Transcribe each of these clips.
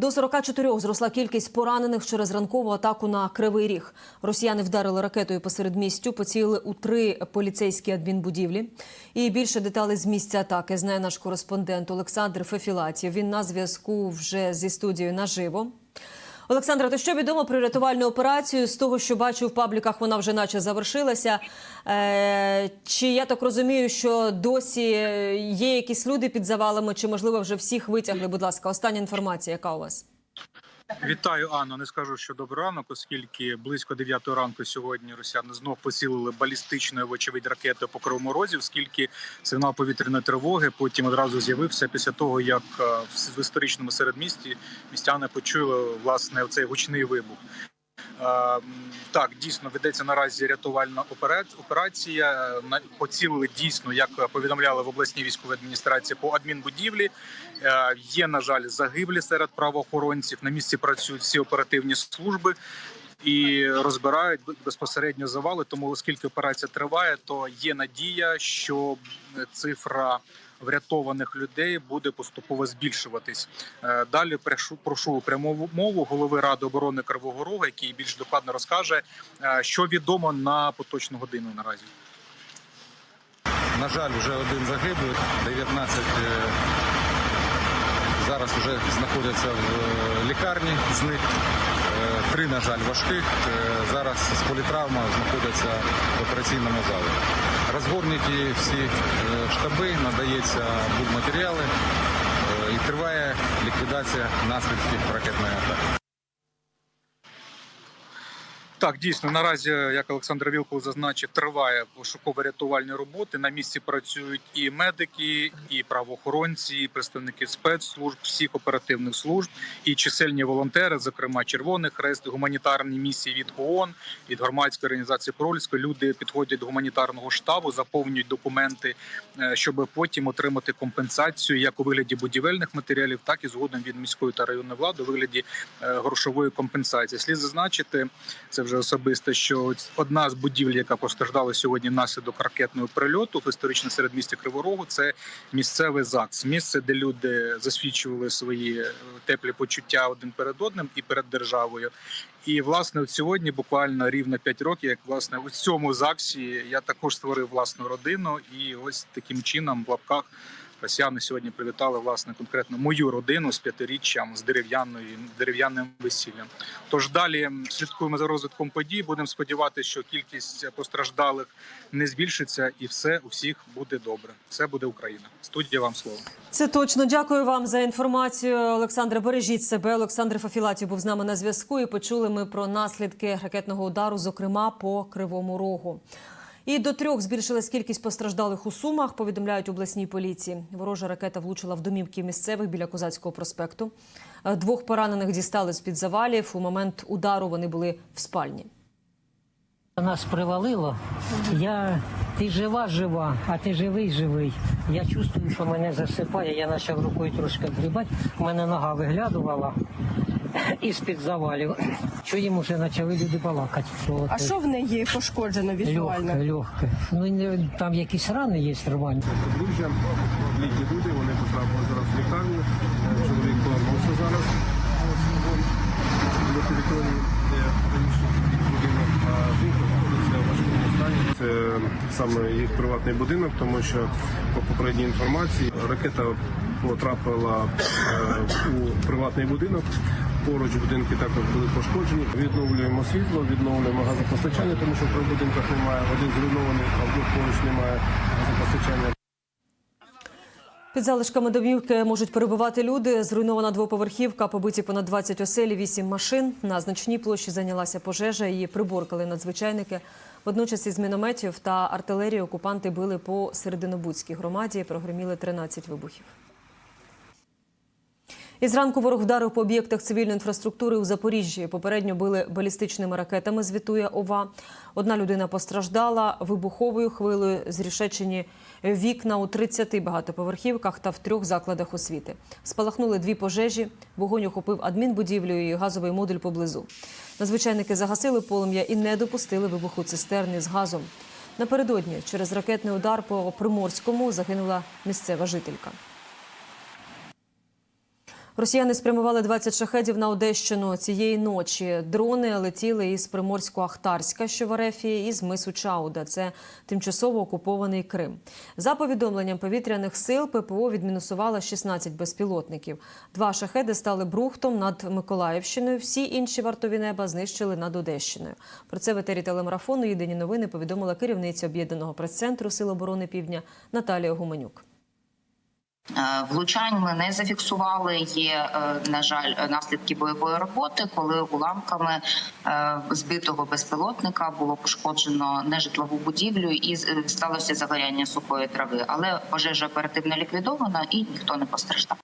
До 44 зросла кількість поранених через ранкову атаку на Кривий Ріг. Росіяни вдарили ракетою посеред містю, поцілили у три поліцейські адмінбудівлі. І більше деталей з місця атаки знає наш кореспондент Олександр Фефілатів. Він на зв'язку вже зі студією наживо. Олександра, то що відомо про рятувальну операцію? З того, що бачу в пабліках, вона вже наче завершилася. Е, чи я так розумію, що досі є якісь люди під завалами, чи можливо вже всіх витягли? Будь ласка, остання інформація, яка у вас? Вітаю, Анно. Не скажу, що добрий ранок, оскільки близько 9 ранку сьогодні росіяни знов поцілили балістичною вочевидь ракетою по Кривому оскільки сигнал повітряної тривоги потім одразу з'явився після того, як е, в історичному середмісті містяни почули власне цей гучний вибух. Е, Так, дійсно ведеться наразі рятувальна операція. Е, Поцілили дійсно, як повідомляли в обласній військовій адміністрації по адмінбудівлі. Е, Є, на жаль, загиблі серед правоохоронців. На місці працюють всі оперативні служби і розбирають безпосередньо завали. Тому, оскільки операція триває, то є надія, що цифра врятованих людей буде поступово збільшуватись. Е, Далі прошу, пряму мову голови ради оборони Кривого Рога, який більш докладно розкаже, е, що відомо на поточну годину наразі. На жаль, вже один загиблий, 19 е, зараз вже знаходяться в лікарні з них. Три, на жаль, важких. Е, Зараз з політравма знаходяться в операційному залі. Розгорнуті всі е, штаби, надається будматеріали е, і триває ліквідація наслідків ракетної атаки. Так, дійсно, наразі, як Олександр Вілкул зазначив, триває пошуково-рятувальні роботи. На місці працюють і медики, і правоохоронці, і представники спецслужб, всіх оперативних служб, і чисельні волонтери, зокрема Червоний Хрест, гуманітарні місії від ООН, від громадської організації Прольської. Люди підходять до гуманітарного штабу, заповнюють документи, е, щоб потім отримати компенсацію як у вигляді будівельних матеріалів, так і згодом від міської та районної влади у вигляді е, грошової компенсації. Слід зазначити, це вже особисто, що одна з будівель, яка постраждала сьогодні внаслідок ракетного прильоту в історичне середмісті Криворогу, це місцевий ЗАГС, місце, де люди засвідчували свої е, теплі почуття один перед одним і перед державою. І власне от сьогодні, буквально рівно 5 років, як власне у цьому ЗАГСі я також створив власну родину, і ось таким чином в лапках. Росіяни сьогодні привітали власне конкретно мою родину з п'ятиріччям з дерев'яною дерев'яним весіллям. Тож далі слідкуємо за розвитком подій. Будемо сподіватися, що кількість постраждалих не збільшиться, і все у всіх буде добре. Все буде Україна. Студія вам слово. Це точно. Дякую вам за інформацію. Олександре, бережіть себе. Олександр Фафілатів був з нами на зв'язку. І почули ми про наслідки ракетного удару, зокрема по Кривому Рогу. І до трьох збільшилась кількість постраждалих у Сумах. Повідомляють обласній поліції. Ворожа ракета влучила в домівки місцевих біля Козацького проспекту. Е, Двох поранених дістали з під завалів. У момент удару вони були в спальні. Нас привалило. Я ти жива, жива, а ти живий, живий. Я чувствую, що мене засипає. Я почав рукою трошки грібати. У мене нога виглядувала із-під завалів. Чуємо, вже почали люди балакати. Що А що в неї пошкоджено візуально? легке, легке. Ну не- там якісь рани є рвані. подружжя, літні люди, вони потрапили зараз в лікарню. Чоловік повернувся зараз до території, де будинок, а жінка знаходиться в важкому стані. Це саме їх приватний будинок, тому що по попередній інформації ракета потрапила е, у приватний будинок. Поруч будинки також були пошкоджені. Відновлюємо світло, відновлюємо газопостачання, тому що в будинках немає. Один зруйнований, а в двох поруч немає газопостачання. Під залишками домівки можуть перебувати люди. Зруйнована двоповерхівка, побиті понад 20 оселі, 8 машин. На значній площі зайнялася пожежа. Її приборкали надзвичайники. Водночас із мінометів та артилерії окупанти били по Серединобудській громаді. Прогреміли 13 вибухів. І зранку ворог вдарив по об'єктах цивільної інфраструктури у Запоріжжі. Попередньо били балістичними ракетами. Звітує ОВА. Одна людина постраждала вибуховою хвилею. Зрішечені вікна у 30 багатоповерхівках та в трьох закладах освіти. Спалахнули дві пожежі. Вогонь охопив адмінбудівлю і газовий модуль поблизу. Надзвичайники загасили полум'я і не допустили вибуху цистерни з газом. Напередодні через ракетний удар по Приморському загинула місцева жителька. Росіяни спрямували 20 шахедів на Одещину цієї ночі. Дрони летіли із Приморсько-Ахтарська, що в Арефії, і з мису Чауда. Це тимчасово окупований Крим. За повідомленням повітряних сил, ППО відмінусувало 16 безпілотників. Два шахеди стали брухтом над Миколаївщиною. Всі інші вартові неба знищили над Одещиною. Про це в етері телемарафону Єдині новини повідомила керівниця об'єднаного прес-центру Сил оборони Півдня Наталія Гуменюк. Е, Влучань ми не зафіксували. Є, е, на жаль, наслідки бойової роботи, коли уламками е, збитого безпілотника було пошкоджено нежитлову будівлю і сталося загоряння сухої трави. Але пожежа оперативно ліквідована і ніхто не постраждав.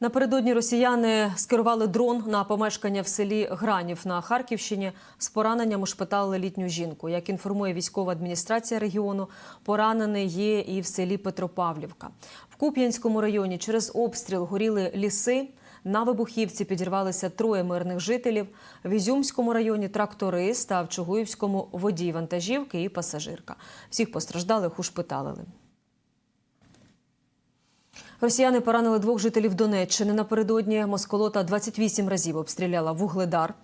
Напередодні росіяни скерували дрон на помешкання в селі Гранів на Харківщині. З пораненням ушпиталили літню жінку. Як інформує військова адміністрація регіону, поранений є і в селі Петропавлівка. В Куп'янському районі через обстріл горіли ліси. На вибухівці підірвалися троє мирних жителів. В Ізюмському районі тракторист, а в Чугуївському водій вантажівки і пасажирка. Всіх постраждалих ушпиталили. Росіяни поранили двох жителів Донеччини. Напередодні Москолота 28 разів обстріляла вугледар.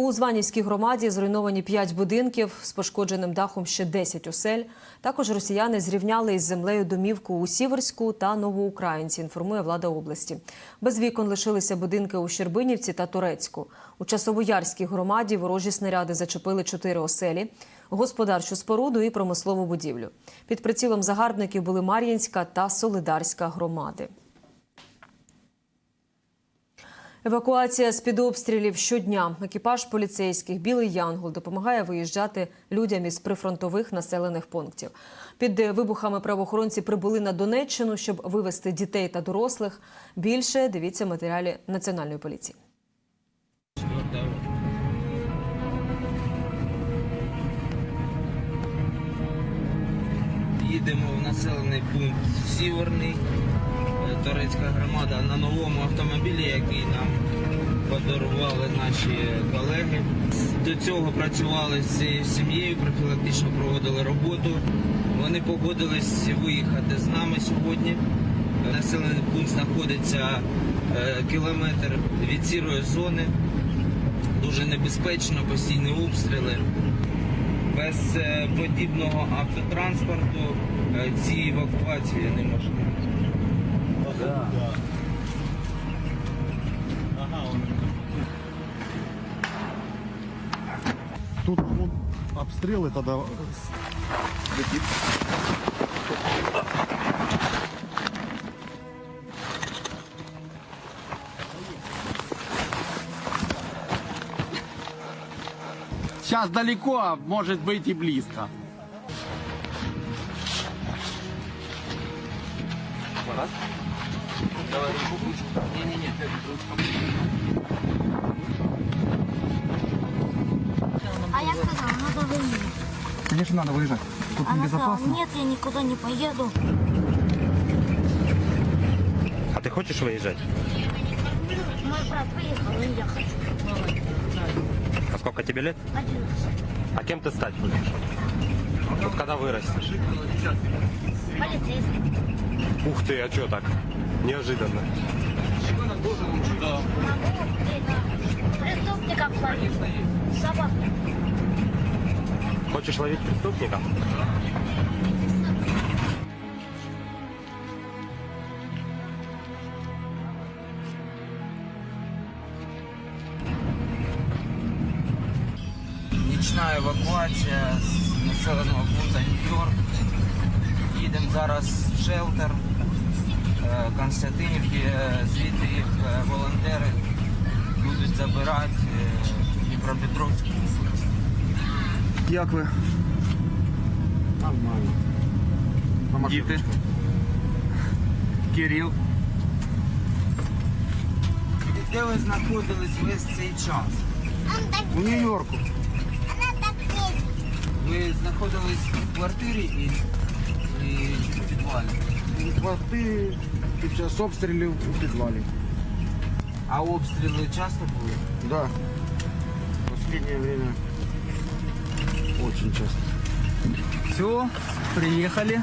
У Званівській громаді зруйновані 5 будинків з пошкодженим дахом ще 10 осель. Також росіяни зрівняли із землею домівку у Сіверську та Новоукраїнці, інформує влада області. Без вікон лишилися будинки у Щербинівці та Турецьку. У Часовоярській громаді ворожі снаряди зачепили 4 оселі господарчу споруду і промислову будівлю. Під прицілом загарбників були Мар'їнська та Солидарська громади. Евакуація з під обстрілів щодня. Екіпаж поліцейських Білий Янгол допомагає виїжджати людям із прифронтових населених пунктів. Під вибухами правоохоронці прибули на Донеччину, щоб вивезти дітей та дорослих. Більше дивіться матеріалі національної поліції. Їдемо в населений пункт Сіверний, Торецька громада на новому автомобілі, який нам подарували наші колеги. До цього працювали з цією сім'єю, профілактично проводили роботу. Вони погодились виїхати з нами сьогодні. Населений пункт знаходиться е, кілометр від сірої зони. Дуже небезпечно, постійні обстріли. Без е, подібного автотранспорту е, ці евакуації неможливі. Тут ну, обстрелы тогда летит. Сейчас далеко, а может быть и близко. А я сказала, надо выезжать. Конечно, надо выезжать. Тут Она небезопасно. сказала, нет, я никуда не поеду. А ты хочешь выезжать? Мой брат выехал, и я хочу. А сколько тебе лет? 11. А кем ты стать хочешь? Вот когда вырастешь? Полицейский. Ух ты, а что так? Неожиданно. Преступников ловить. Собак. Хочешь ловить преступников? Нічна евакуація з населеного пункту Нью-Йорк. Їдемо зараз в шелтер Константинівки, е, звідти їх е, волонтери будуть забирати е, Дніпропетровську область. Як ви? Нормально. Діти. Кирилл. Де ви знаходились весь цей час? У Нью-Йорку. Ви знаходились в квартирі і, і в підвалі? Квартири під час обстрілів у підвалі. А обстріли часто були? Да. Последнее время очень часто. Все, приехали.